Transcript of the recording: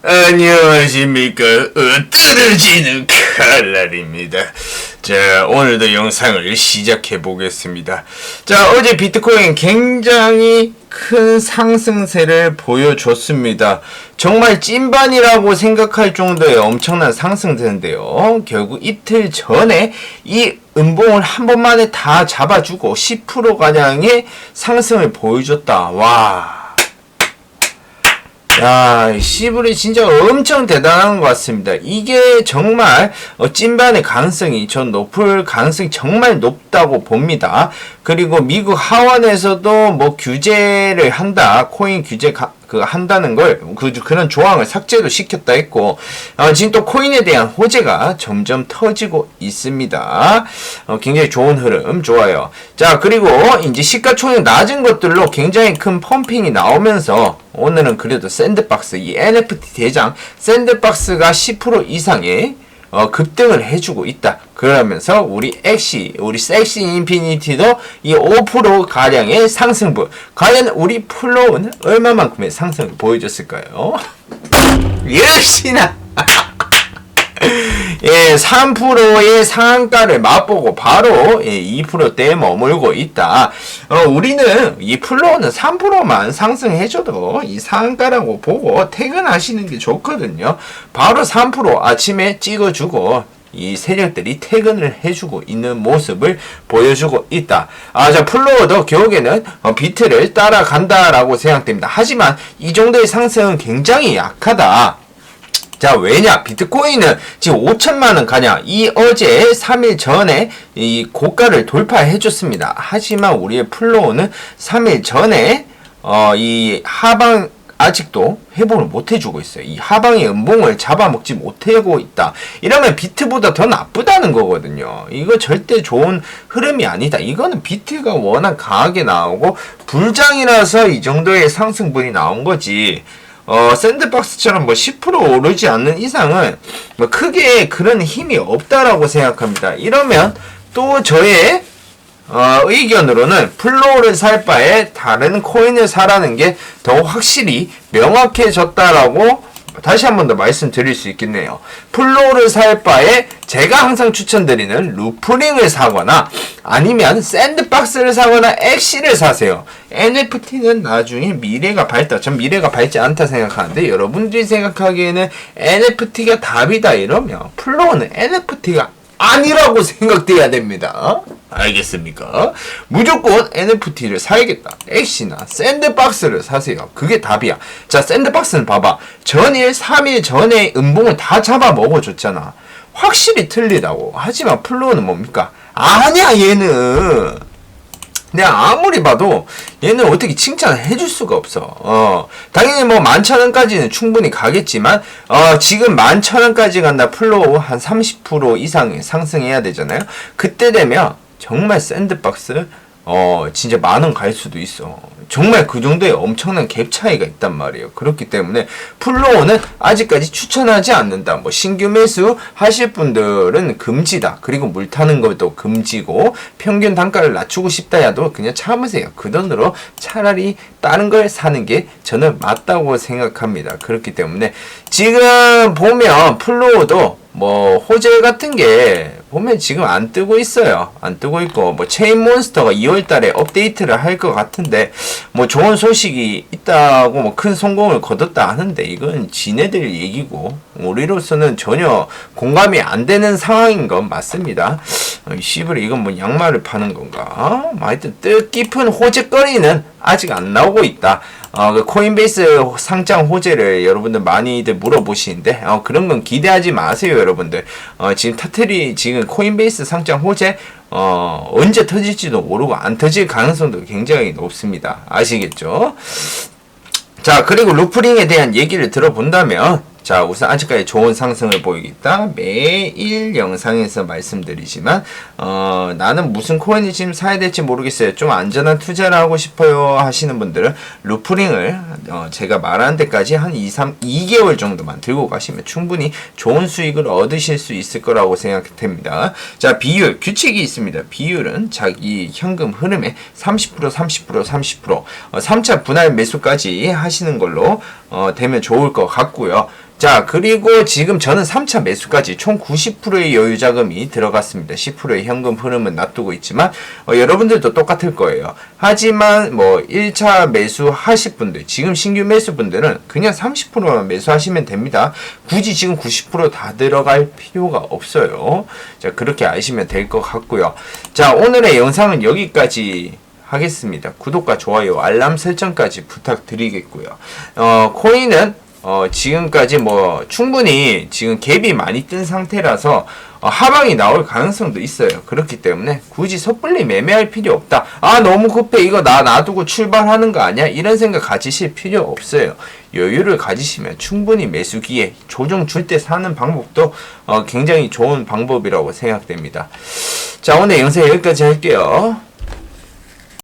안녕하십니까. 떨어지는 칼날입니다. 자, 오늘도 영상을 시작해 보겠습니다. 자, 어제 비트코인 굉장히 큰 상승세를 보여줬습니다. 정말 찐반이라고 생각할 정도의 엄청난 상승세인데요. 결국 이틀 전에 이 음봉을 한 번만에 다 잡아주고 10%가량의 상승을 보여줬다. 와. 야, 시블이 진짜 엄청 대단한 것 같습니다. 이게 정말 어, 찐반의 가능성이 전 높을 가능성이 정말 높다고 봅니다. 그리고 미국 하원에서도 뭐 규제를 한다, 코인 규제 가, 그 한다는 걸 그, 그런 조항을 삭제도 시켰다 했고 어, 지금 또 코인에 대한 호재가 점점 터지고 있습니다. 어, 굉장히 좋은 흐름 좋아요. 자 그리고 이제 시가총액 낮은 것들로 굉장히 큰 펌핑이 나오면서 오늘은 그래도 샌드박스 이 NFT 대장 샌드박스가 10% 이상의 어, 급등을 해주고 있다. 그러면서 우리 엑시, 우리 섹시 인피니티도 이 5% 가량의 상승분. 과연 우리 플로우는 얼마만큼의 상승을 보여줬을까요? 역시나! 예, 3%의 상한가를 맛보고 바로 예, 2%대에 머물고 있다. 어, 우리는 이 플로어는 3%만 상승해줘도 이 상한가라고 보고 퇴근하시는 게 좋거든요. 바로 3% 아침에 찍어주고 이 세력들이 퇴근을 해주고 있는 모습을 보여주고 있다. 아, 자, 플로어도 결국에는 어, 비트를 따라간다라고 생각됩니다. 하지만 이 정도의 상승은 굉장히 약하다. 자, 왜냐? 비트코인은 지금 5천만원 가냐? 이 어제 3일 전에 이 고가를 돌파해 줬습니다. 하지만 우리의 플로우는 3일 전에 어, 이 하방 아직도 회복을 못 해주고 있어요. 이 하방의 음봉을 잡아먹지 못하고 있다. 이러면 비트보다 더 나쁘다는 거거든요. 이거 절대 좋은 흐름이 아니다. 이거는 비트가 워낙 강하게 나오고 불장이라서 이 정도의 상승분이 나온 거지. 어, 샌드박스처럼 뭐 10% 오르지 않는 이상은 뭐 크게 그런 힘이 없다라고 생각합니다. 이러면 또 저의 어, 의견으로는 플로우를 살 바에 다른 코인을 사라는 게 더 확실히 명확해졌다라고 다시 한 번 더 말씀드릴 수 있겠네요. 플로우를 살 바에 제가 항상 추천드리는 루프링을 사거나 아니면 샌드박스를 사거나 엑시를 사세요. NFT는 나중에 미래가 밝다. 전 미래가 밝지 않다 생각하는데 여러분들이 생각하기에는 NFT가 답이다 이러면 플로우는 NFT가 아니라고 생각돼야 됩니다. 알겠습니까? 무조건 NFT를 사야겠다. 엑시나 샌드박스를 사세요. 그게 답이야. 자, 샌드박스는 봐봐. 전일, 3일 전에 음봉을 다 잡아 먹어줬잖아. 확실히 틀리다고. 하지만 플로우는 뭡니까? 아니야, 얘는. 내가 아무리 봐도 얘는 어떻게 칭찬을 해줄 수가 없어. 어, 당연히 뭐 만천 원까지는 충분히 가겠지만, 어, 지금 만천 원까지 간다 플로우 한 30% 이상 상승해야 되잖아요. 그때 되면 정말 샌드박스, 어, 진짜 만 원 갈 수도 있어. 정말 그 정도의 엄청난 갭 차이가 있단 말이에요. 그렇기 때문에 플로어는 아직까지 추천하지 않는다. 뭐 신규 매수 하실 분들은 금지다. 그리고 물 타는 것도 금지고 평균 단가를 낮추고 싶다 야도 그냥 참으세요. 그 돈으로 차라리 다른 걸 사는 게 저는 맞다고 생각합니다. 그렇기 때문에 지금 보면 플로어도 뭐 호재 같은 게 보면 지금 안 뜨고 있어요. 안 뜨고 있고 뭐 체인 몬스터가 2월 달에 업데이트를 할 것 같은데 뭐 좋은 소식이 있다고 뭐 큰 성공을 거뒀다 하는데 이건 지네들 얘기고 우리로서는 전혀 공감이 안 되는 상황인 건 맞습니다. 어, 씨발 이건 뭐 양말을 파는 건가? 뭐 하여튼 뜻깊은 호재거리는 아직 안 나오고 있다. 어, 그 코인베이스 상장 호재를 여러분들 많이들 물어보시는데 어, 그런 건 기대하지 마세요, 여러분들. 어, 지금 타틀이 지금 코인베이스 상장 호재 어, 언제 터질지도 모르고 안 터질 가능성도 굉장히 높습니다. 아시겠죠? 자, 그리고 루프링에 대한 얘기를 들어본다면 자, 우선 아직까지 좋은 상승을 보이겠다. 매일 영상에서 말씀드리지만, 어, 나는 무슨 코인을 지금 사야 될지 모르겠어요. 좀 안전한 투자를 하고 싶어요. 하시는 분들은 루프링을, 어, 제가 말하는 데까지 한 2, 3, 2개월 정도만 들고 가시면 충분히 좋은 수익을 얻으실 수 있을 거라고 생각됩니다. 자, 비율, 규칙이 있습니다. 비율은 자기 현금 흐름의 30%, 30%, 30%, 어, 3차 분할 매수까지 하시는 걸로 어, 되면 좋을 것 같고요. 자, 그리고 지금 저는 3차 매수까지 총 90%의 여유 자금이 들어갔습니다. 10%의 현금 흐름은 놔두고 있지만 어, 여러분들도 똑같을 거예요. 하지만 뭐 1차 매수 하실 분들, 지금 신규 매수 분들은 그냥 30%만 매수하시면 됩니다. 굳이 지금 90%다 들어갈 필요가 없어요. 자, 그렇게 아시면 될 것 같고요. 자, 오늘의 영상은 여기까지 하겠습니다. 구독과 좋아요, 알람 설정까지 부탁드리겠고요. 어, 코인은 어, 지금까지 뭐 충분히 지금 갭이 많이 뜬 상태라서 어, 하방이 나올 가능성도 있어요. 그렇기 때문에 굳이 섣불리 매매할 필요 없다. 아 너무 급해 이거 나 놔두고 출발하는 거 아니야? 이런 생각 가지실 필요 없어요. 여유를 가지시면 충분히 매수기에 조정 줄 때 사는 방법도 어, 굉장히 좋은 방법이라고 생각됩니다. 자 오늘 영상 여기까지 할게요.